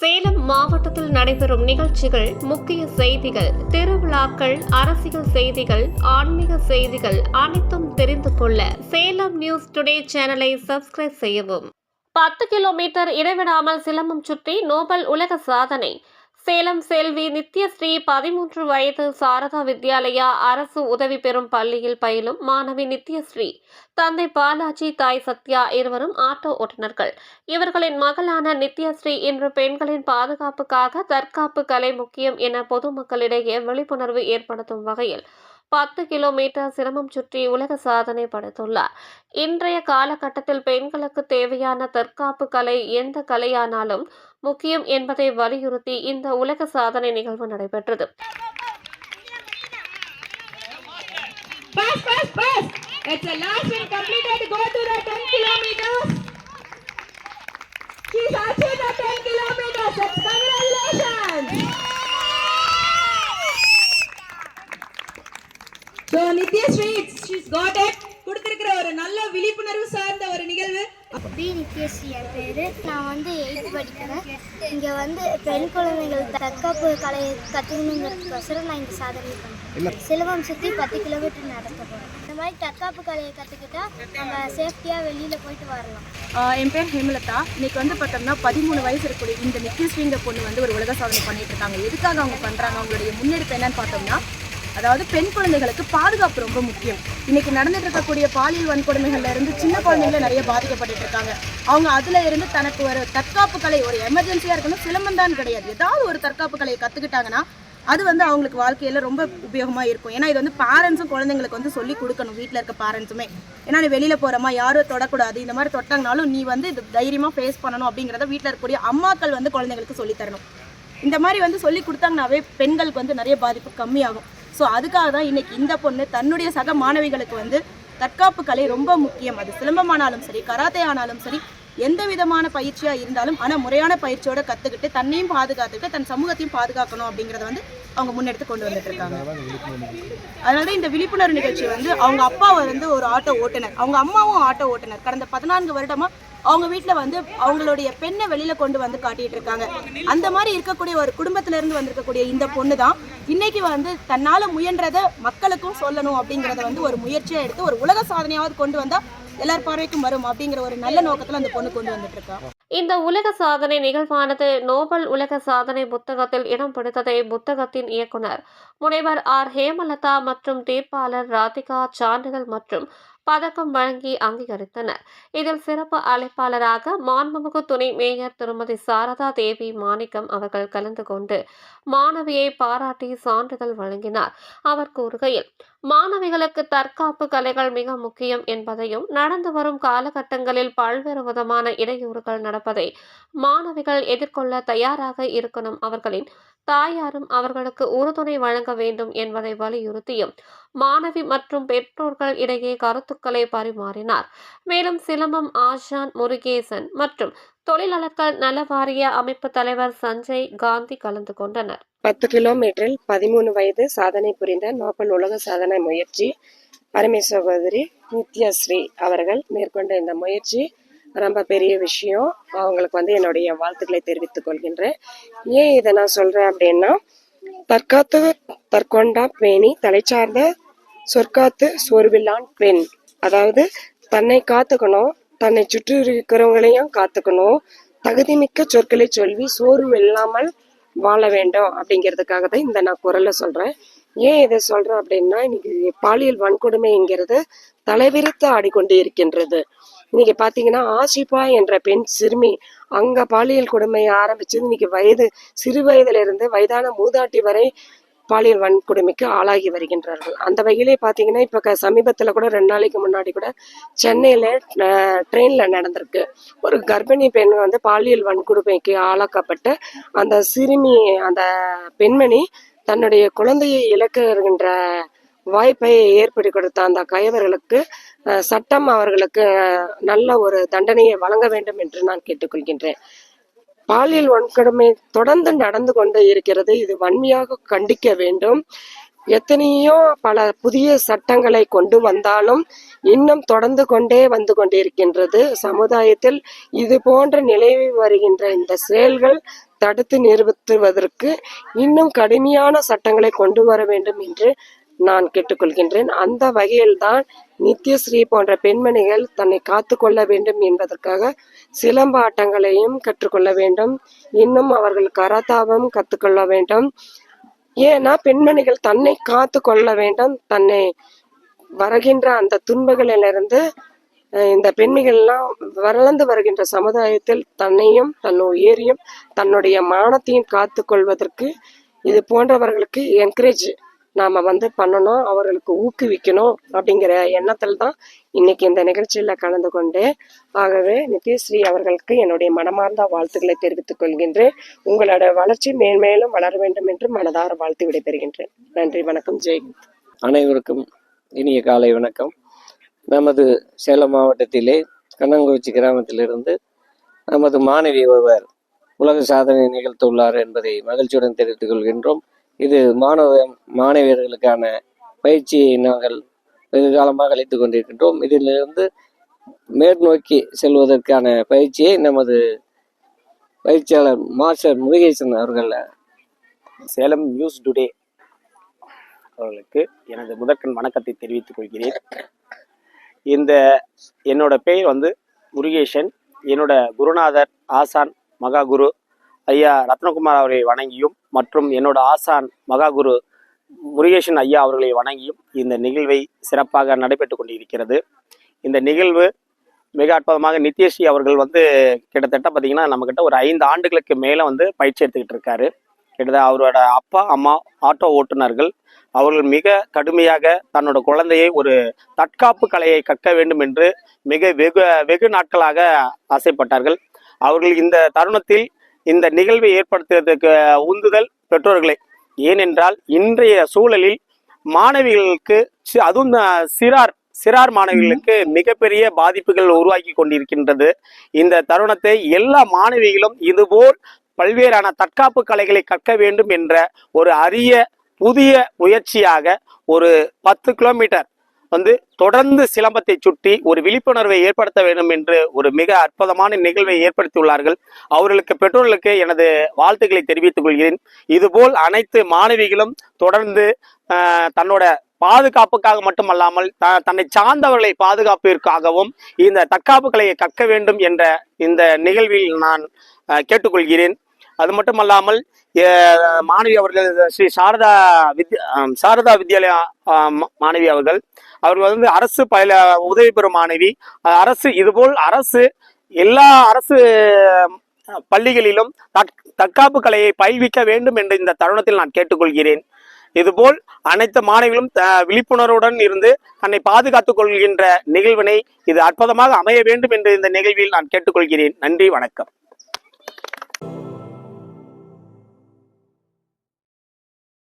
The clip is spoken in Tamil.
சேலம் மாவட்டத்தில் நடைபெறும் நிகழ்ச்சிகள் முக்கிய செய்திகள் திருவிழாக்கள் அரசியல் செய்திகள் ஆன்மீக செய்திகள் அனைத்தும் தெரிந்து கொள்ள சேலம் நியூஸ் டுடே சேனலை சப்ஸ்கிரைப் செய்யவும். பத்து கிலோமீட்டர் இடைவிடாமல் சிலம்பம் சுற்றி நோபல் உலக சாதனை சேலம் செல்வி நித்யஸ்ரீ பதிமூன்று வயது சாரதா வித்யாலயா அரசு உதவி பெறும் பள்ளியில் பயிலும் மாணவி நித்யஸ்ரீ தந்தை பாலாஜி தாய் சத்யா இருவரும் ஆட்டோ ஓட்டுநர்கள். இவர்களின் மகளான நித்யஸ்ரீ இன்று பெண்களின் பாதுகாப்புக்காக தற்காப்பு கலை முக்கியம் என பொதுமக்களிடையே விழிப்புணர்வு ஏற்படுத்தும் வகையில் பத்து கிலோமீட்டர் சிரமம் சுற்றி உலக சாதனை படைத்துள்ளார். இன்றைய காலகட்டத்தில் பெண்களுக்கு தேவையான தற்காப்பு கலை எந்த கலையானாலும் முக்கியம் என்பதை வலியுறுத்தி இந்த உலக சாதனை நிகழ்வு நடைபெற்றது Fast, fast, fast! It's the last one completed. Go to the 10 kilometers. She's achieved the 10 kilometers. That's congratulations. So Nityashree, it's- she's got it. கொடுத்திருக்கிற ஒரு நல்ல விழிப்புணர்வு சார்ந்த ஒரு நிகழ்வு பி நித்யஸ்ரீ என் பேர். நான் வந்து எயித் படிக்கிறேன். இங்கே வந்து பெண் குழந்தைகள் தற்காப்பு கலையை கற்றுக்கணுங்கிறதுக்கோசரம் நான் இந்த சாதனை பண்ணேன் சிலம்பம் சுற்றி பத்து கிலோமீட்டர் நடத்த போகிறேன் இந்த மாதிரி தற்காப்பு கலையை கற்றுக்கிட்டா நம்ம சேஃப்டியாக வெளியில் போயிட்டு வரலாம். என் பேர் ஹேமலதா. இன்னைக்கு வந்து பார்த்தோம்னா பதிமூணு வயசு இருக்கக்கூடிய இந்த நித்யஸ்ரீங்க பொண்ணு வந்து ஒரு உலக சாதனை பண்ணிட்டு இருக்காங்க. எதுக்காக அவங்க பண்றாங்க? அவங்களுடைய முன்னெடுப்பு என்னன்னு பார்த்தோம்னா அதாவது பெண் குழந்தைகளுக்கு பாதுகாப்பு ரொம்ப முக்கியம். இன்னைக்கு நடந்துட்டு இருக்கக்கூடிய பாலியல் வன்கொடுமைகள்ல இருந்து சின்ன குழந்தைங்கள நிறைய பாதிக்கப்பட்டு இருக்காங்க. அவங்க அதுல இருந்து தனக்கு ஒரு தற்காப்பு கலை ஒரு எமர்ஜென்சியா இருக்கணும் சிலம்பம் தான் கிடையாது. ஏதாவது ஒரு தற்காப்பு கலையை கத்துக்கிட்டாங்கன்னா அது வந்து அவங்களுக்கு வாழ்க்கையில ரொம்ப உபயோகமா இருக்கும். ஏன்னா இது வந்து பேரண்ட்ஸும் குழந்தைங்களுக்கு வந்து சொல்லி கொடுக்கணும். வீட்டில் இருக்க பேரண்ட்ஸுமே ஏன்னா நீ வெளியில போறமா யாரும் தொடக்கூடாது. இந்த மாதிரி தொட்டாங்கனாலும் நீ வந்து இது தைரியமா ஃபேஸ் பண்ணணும் அப்படிங்கிறத வீட்டில் இருக்கக்கூடிய அம்மாக்கள் வந்து குழந்தைங்களுக்கு சொல்லித்தரணும் இந்த மாதிரி வந்து சொல்லி கொடுத்தாங்கனாவே பெண்களுக்கு வந்து நிறைய பாதிப்பு கம்மியாகும். ஸோ அதுக்காக தான் இன்னைக்கு இந்த பொண்ணு தன்னுடைய சக மாணவிகளுக்கு வந்து தற்காப்பு கலை ரொம்ப முக்கியம். அது சிலம்பமானாலும் சரி கராத்தே ஆனாலும் சரி எந்த விதமான பயிற்சியா இருந்தாலும் ஆனா முறையான பயிற்சியோட கத்துக்கிட்டு தன்னையும் பாதுகாத்துக்கிட்டு தன் சமூகத்தையும் பாதுகாக்கணும் அப்படிங்கறத வந்து அவங்க முன்னெடுத்து கொண்டு வந்துட்டு இருக்காங்க. அதனால இந்த விழிப்புணர்வு நிகழ்ச்சி வந்து அவங்க அப்பா வந்து ஒரு ஆட்டோ ஓட்டுநர் அவங்க அம்மாவும் ஆட்டோ ஓட்டுநர் கடந்த பதினான்கு வருடமா அவங்க வீட்டில் வந்து அவங்களுடைய பெண்ணை வெளியில கொண்டு வந்து காட்டிட்டு இருக்காங்க. அந்த மாதிரி இருக்கக்கூடிய ஒரு குடும்பத்துல இருந்து வந்திருக்கக்கூடிய இந்த பொண்ணு தான் இன்னைக்கு வந்து தன்னால முயன்றதை மக்களுக்கும் சொல்லணும் அப்படிங்கறத வந்து ஒரு முயற்சியா எடுத்து ஒரு உலக சாதனையாவது கொண்டு வந்தா எல்லார் பார்வைக்கும் வரும் அப்படிங்கிற ஒரு நல்ல நோக்கத்துல அந்த பொண்ணு கொண்டு வந்துட்டு இருக்கா. இந்த உலக சாதனை நிகழ்வானது நோபல் உலக சாதனை புத்தகத்தில் இடம் பிடித்ததை புத்தகத்தின் இயக்குனர் முனைவர் ஆர். ஹேமலதா மற்றும் தீர்ப்பாளர் ராதிகா சான்றிதழ் மற்றும் பதக்கம் வழங்கி அங்கீகரித்தனர். இதில் சிறப்பு அழைப்பாளராக மாண்புமிகு துணை மேயர் திருமதி சாரதா தேவி மாணிக்கம் அவர்கள் கலந்து கொண்டு மாணவியை பாராட்டி சான்றிதழ் வழங்கினார். அவர் கூறுகையில் மாணவிகளுக்கு தற்காப்பு கலைகள் மிக முக்கியம் என்பதையும் நடந்து வரும் காலகட்டங்களில் பல்வேறு விதமான இடையூறுகள் நடப்பதை மாணவிகள் எதிர்கொள்ள தயாராக இருக்கணும். அவர்களின் தாயாரும் அவர்களுக்கு உறுதுணை வழங்க வேண்டும் என்பதை வலியுறுத்தியும் மாணவி மற்றும் பெற்றோர்கள் இடையே கருத்துக்களை பரிமாறினார். மேலும் சிலம்பம் ஆஷான் முருகேசன் மற்றும் தொழிலாளர்கள் நல வாரிய அமைப்பு தலைவர் சஞ்சய் காந்தி கலந்து கொண்டனர். பத்து கிலோமீட்டரில் பதிமூணு வயது சாதனை புரிந்த நோபல் உலக சாதனை முயற்சி அருமை சகோதரி நித்யஸ்ரீ அவர்கள் மேற்கொண்ட இந்த முயற்சி ரொம்ப பெரிய விஷயம். அவங்களுக்கு வந்து என்னுடைய வாழ்த்துக்களை தெரிவித்துக் கொள்கின்றேன். ஏன் இதை நான் சொல்றேன் அப்படின்னா தற்காத்து தற்கொண்டா பேணி தலை சார்ந்த சொற்காத்து சோர்வில்லான் பெண் அதாவது தன்னை காத்துக்கணும் தன்னை சுற்றி இருக்கிறவங்களையும் காத்துக்கணும். தகுதிமிக்க சொற்களை சொல்லி சோர்வு இல்லாமல் வாழ வேண்டும் அப்படிங்கிறதுக்காக தான் இந்த நான் குரலை சொல்றேன். ஏன் இதை சொல்றேன் அப்படின்னா இன்னைக்கு பாலியல் வன்கொடுமைங்கிறது தலைவிரித்து ஆடிக்கொண்டு இருக்கின்றது. இன்னைக்கு பாத்தீங்கன்னா ஆசிபா என்ற பெண் சிறுமி அங்க பாலியல் கொடுமை ஆரம்பிச்சது. இன்னைக்கு வயது சிறு வயதுல இருந்து வயதான மூதாட்டி வரை பாலியல் வன்கொடுமைக்கு ஆளாகி வருகின்றார்கள். அந்த வகையிலே பார்த்தீங்கன்னா இப்போ க- கூட ரெண்டு நாளைக்கு முன்னாடி கூட சென்னையில் ட்ரெயினில் நடந்திருக்கு. ஒரு கர்ப்பிணி பெண் வந்து பாலியல் வன்கொடுமைக்கு ஆளாக்கப்பட்டு அந்த சிறுமி அந்த பெண்மணி தன்னுடைய குழந்தையை இழக்குகின்ற வாய்ப்பை ஏற்படுத்தி கொடுத்த அந்த கயவர்களுக்கு சட்டம் அவர்களுக்கு நல்ல ஒரு தண்டனையை வழங்க வேண்டும் என்று நான் கேட்டுக்கொள்கின்றேன். பாலியல் வன்கொடுமை தொடர்ந்து நடந்து கொண்டு இருக்கிறது. இது வன்மையாக கண்டிக்க வேண்டும். எத்தனையோ பல புதிய சட்டங்களை கொண்டு வந்தாலும் இன்னும் தொடர்ந்து கொண்டே வந்து கொண்டிருக்கின்றது. சமுதாயத்தில் இது போன்ற நிலவி வருகின்ற இந்த செயல்கள் தடுத்து நிறுத்துவதற்கு இன்னும் கடுமையான சட்டங்களை கொண்டு வர வேண்டும் என்று நான் கேட்டுக்கொள்கின்றேன். அந்த வகையில்தான் நித்யஸ்ரீ போன்ற பெண்மணிகள் தன்னை காத்து கொள்ள வேண்டும் என்பதற்காக சிலம்பாட்டங்களையும் கற்றுக்கொள்ள வேண்டும். இன்னும் அவர்கள் கராத்தாவும் கற்றுக்கொள்ள வேண்டும். ஏன்னா பெண்மணிகள் தன்னை காத்து கொள்ள வேண்டும். தன்னை வருகின்ற அந்த துன்பங்களிலிருந்து இந்த பெண்மைகள்லாம் வளர்ந்து வருகின்ற சமுதாயத்தில் தன்னையும் தன் உயிரையும் தன்னுடைய மானத்தையும் காத்து கொள்வதற்கு இது போன்றவர்களுக்கு என்கரேஜ் நாம வந்து பண்ணணும் அவர்களுக்கு ஊக்குவிக்கணும் அப்படிங்கிற எண்ணத்தில் தான் இன்னைக்கு இந்த நிகழ்ச்சியில கலந்து கொண்டு ஆகவே நித்யஸ்ரீ அவர்களுக்கு என்னுடைய மனமார்ந்த வாழ்த்துக்களை தெரிவித்துக் கொள்கின்றேன். உங்களோட வளர்ச்சி மேன்மேலும் வளர வேண்டும் என்று மனதார வாழ்த்து விடைபெறுகின்றேன். நன்றி வணக்கம் ஜெய்ஹிந்த் அனைவருக்கும் இனிய காலை வணக்கம். நமது சேலம் மாவட்டத்திலே கண்ணங்குறிச்சி கிராமத்திலிருந்து நமது மாணவி ஒருவர் உலக சாதனை நிகழ்த்துள்ளார் என்பதை மகிழ்ச்சியுடன் தெரிவித்துக் கொள்கின்றோம். இது மாணவ மாணவியர்களுக்கான பயிற்சியை நாங்கள் வெகு காலமாக அளித்து கொண்டிருக்கின்றோம். இதிலிருந்து மேற்நோக்கி செல்வதற்கான பயிற்சியை நமது பயிற்சியாளர் மாஸ்டர் முருகேசன் அவர்கள் சேலம் நியூஸ் டுடே அவர்களுக்கு எனது முதற்கண் வணக்கத்தை தெரிவித்துக் கொள்கிறேன். இந்த என்னோட பெயர் வந்து முருகேசன். என்னோட குருநாதர் ஆசான் மகா குரு ஐயா ரத்னகுமார் அவர்களை வணங்கியும் மற்றும் என்னோட ஆசான் மகாகுரு முருகேஷன் ஐயா அவர்களை வணங்கியும் இந்த நிகழ்வை சிறப்பாக நடைபெற்று கொண்டிருக்கிறது. இந்த நிகழ்வு மிக அற்புதமாக நித்யஸ்ரீ அவர்கள் வந்து கிட்டத்தட்ட பார்த்தீங்கன்னா நம்மக்கிட்ட ஒரு ஐந்து ஆண்டுகளுக்கு மேலே வந்து பயிற்சி எடுத்துக்கிட்டு இருக்காரு. கிட்டத்தட்ட அவரோட அப்பா அம்மா ஆட்டோ ஓட்டுநர்கள் அவர்கள் மிக கடுமையாக தன்னோட குழந்தையை ஒரு தற்காப்பு கலையை கற்க வேண்டும் என்று மிக வெகு வெகு நாட்களாக ஆசைப்பட்டார்கள். அவர்கள் இந்த தருணத்தில் இந்த நிகழ்வை ஏற்படுத்துவதற்கு உந்துதல் பெற்றோர்களே. ஏனென்றால் இன்றைய சூழலில் மாணவிகளுக்கு அதுவும் சிறார் சிறார் மாணவிகளுக்கு மிகப்பெரிய பாதிப்புகள் உருவாக்கி கொண்டிருக்கின்றது. இந்த தருணத்தை எல்லா மாணவிகளும் இதுபோல் பல்வேறான தற்காப்பு கலைகளை கற்க வேண்டும் என்ற ஒரு அரிய புதிய முயற்சியாக ஒரு பத்து கிலோமீட்டர் வந்து தொடர்ந்து சிலம்பத்தை சுற்றி ஒரு விழிப்புணர்வை ஏற்படுத்த வேண்டும் என்று ஒரு மிக அற்புதமான நிகழ்வை ஏற்படுத்தியுள்ளார்கள். அவர்களுக்கு பெற்றோர்களுக்கு எனது வாழ்த்துக்களை தெரிவித்துக் கொள்கிறேன். இதுபோல் அனைத்து மாணவிகளும் தொடர்ந்து தன்னோட பாதுகாப்புக்காக மட்டுமல்லாமல் த- தன்னை சார்ந்தவர்களை பாதுகாப்பிற்காகவும் இந்த தற்காப்பு கலையை கற்க வேண்டும் என்ற இந்த நிகழ்வில் நான் கேட்டுக்கொள்கிறேன். அது மட்டுமல்லாமல் அல்லாமல் மாணவி அவர்கள் ஸ்ரீ சாரதா வித்யா சாரதா வித்யாலயா மாணவி அவர்கள் அவர்கள் வந்து அரசு பயில உதவி பெறும் மாணவி. அரசு இதுபோல் அரசு எல்லா அரசு பள்ளிகளிலும் தற்காப்பு கலையை பயில்விக்க வேண்டும் என்று இந்த தருணத்தில் நான் கேட்டுக்கொள்கிறேன். இதுபோல் அனைத்து மாணவிகளும் த- விழிப்புணர்வுடன் இருந்து தன்னை பாதுகாத்துக் கொள்கின்ற நிகழ்வினை இது அற்புதமாக அமைய வேண்டும் என்று இந்த நிகழ்வில் நான் கேட்டுக்கொள்கிறேன். நன்றி வணக்கம்.